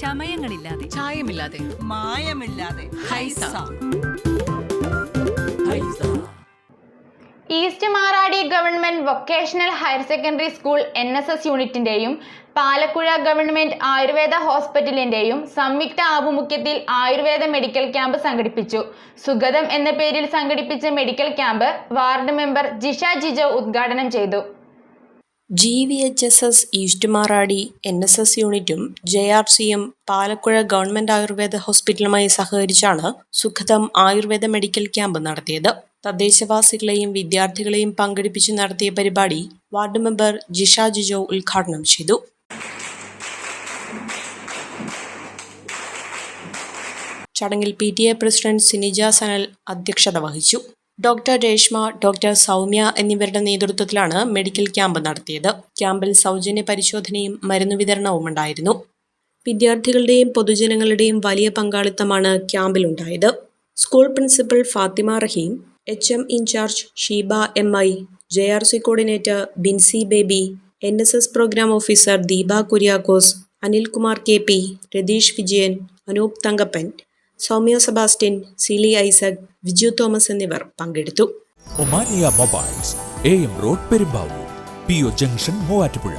ചമയങ്ങളില്ലാതെ. ചായമില്ലാതെ. മായമില്ലാതെ. Haiza. East Maradi government vocational higher secondary school N S S യൂണിറ്റിന്റെയും Palakkuzha government Ayurveda ഹോസ്പിറ്റലിന്റെയും സംയുക്ത ആഭിമുഖ്യത്തിൽ ആയുർവേദ മെഡിക്കൽ ക്യാമ്പ് സംഘടിപ്പിച്ചു. സുഗതം എന്ന പേരിൽ സംഘടിപ്പിച്ച medical camp ward member Jisha Jijo ഉദ്ഘാടനം ചെയ്തു. G V H S S east Maradi N S S യൂണിറ്റും ജെ ആർ സിയും പാലക്കുഴ ഗവൺമെന്റ് ആയുർവേദ ഹോസ്പിറ്റലുമായി സഹകരിച്ചാണ് സുഖതം ആയുർവേദ മെഡിക്കൽ ക്യാമ്പ് നടത്തിയത്. തദ്ദേശവാസികളെയും വിദ്യാർത്ഥികളെയും പങ്കെടുപ്പിച്ച് നടത്തിയ പരിപാടി വാർഡ് മെമ്പർ ജിഷ ജിജോ ഉദ്ഘാടനം ചെയ്തു. ചടങ്ങിൽ P T A president Sinija Sanal അധ്യക്ഷത വഹിച്ചു. ഡോക്ടർ രേഷ്മ ഡോക്ടർ സൗമ്യ എന്നിവരുടെ നേതൃത്വത്തിലാണ് മെഡിക്കൽ ക്യാമ്പ് നടത്തിയത്. ക്യാമ്പിൽ സൗജന്യ പരിശോധനയും മരുന്ന് വിതരണവും ഉണ്ടായിരുന്നു. വിദ്യാർത്ഥികളുടെയും പൊതുജനങ്ങളുടെയും വലിയ പങ്കാളിത്തമാണ് ക്യാമ്പിലുണ്ടായത്. School principal Fathima Raheem H M in charge Sheeba M I J R C coordinator Binsy Baby N S S program officer Deepa Kuriakose Anilkumar K P Ratheesh Vijayan Anoop Thankappan Soumya Sebastian Sili Isaac Viju Thomas എന്നിവർ പങ്കെടുത്തു. Omania mobiles A M road Perumbavoor P O junction Muvattupuzha.